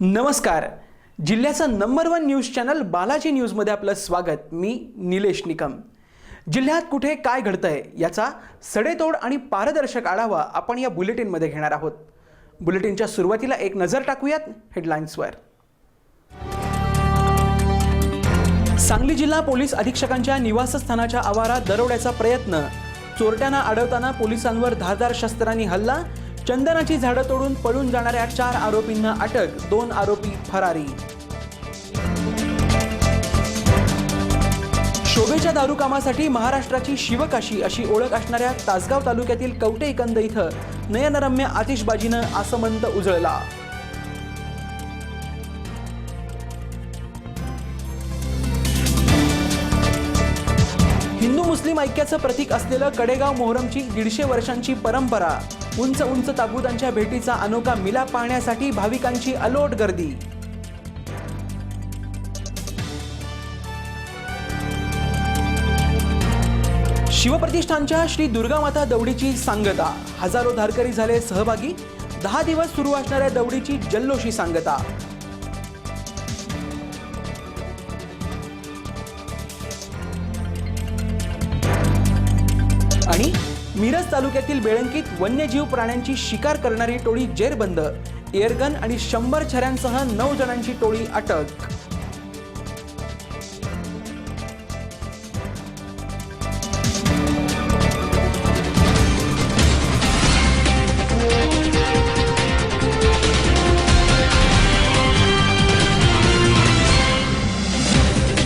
नमस्कार. जिल्ह्याचं number one news channel Balaji न्यूजमध्ये आपलं स्वागत. मी निलेश निकम. जिल्ह्यात कुठे काय घडतंय याचा सडेतोड आणि पारदर्शक आढावा आपण या बुलेटिनमध्ये घेणार आहोत. बुलेटिनच्या सुरुवातीला एक नजर टाकूयात हेडलाईन्सवर सांगली जिल्हा पोलीस अधीक्षकांच्या निवासस्थानाच्या आवारात दरोड्याचा प्रयत्न. चोरट्यांना अडवताना पोलिसांवर धारदार शस्त्रांनी हल्ला चंदनाची झाडं तोडून पळून जाणाऱ्या चार आरोपींना अटक दोन आरोपी फरारी. शोभेच्या दारू कामासाठी महाराष्ट्राची शिवकाशी अशी ओळख असणाऱ्या तासगाव तालुक्यातील कवटे कंद इथं नयनरम्य आतिषबाजीनं आसमंत उजळला. मुस्लिम ऐक्याचं प्रतीक असलेलं कडेगाव मोहरमची दीडशे वर्षांची परंपरा. उंच उंच ताबुतांच्या भेटीचा अनोखा मिलाप पाहण्यासाठी भाविकांची अलोट गर्दी. शिवप्रतिष्ठानच्या श्री दुर्गामाता दौडीची सांगता. हजारो धारकरी झाले सहभागी. दहा दिवस सुरू असणाऱ्या दौडीची जल्लोषी सांगता. आणि मिरज तालुक्यातील बेळंकीत वन्यजीव प्राण्यांची शिकार करणारी टोळी जेरबंद. एअरगन आणि शंभर छऱ्यांसह नऊ जणांची टोळी अटक.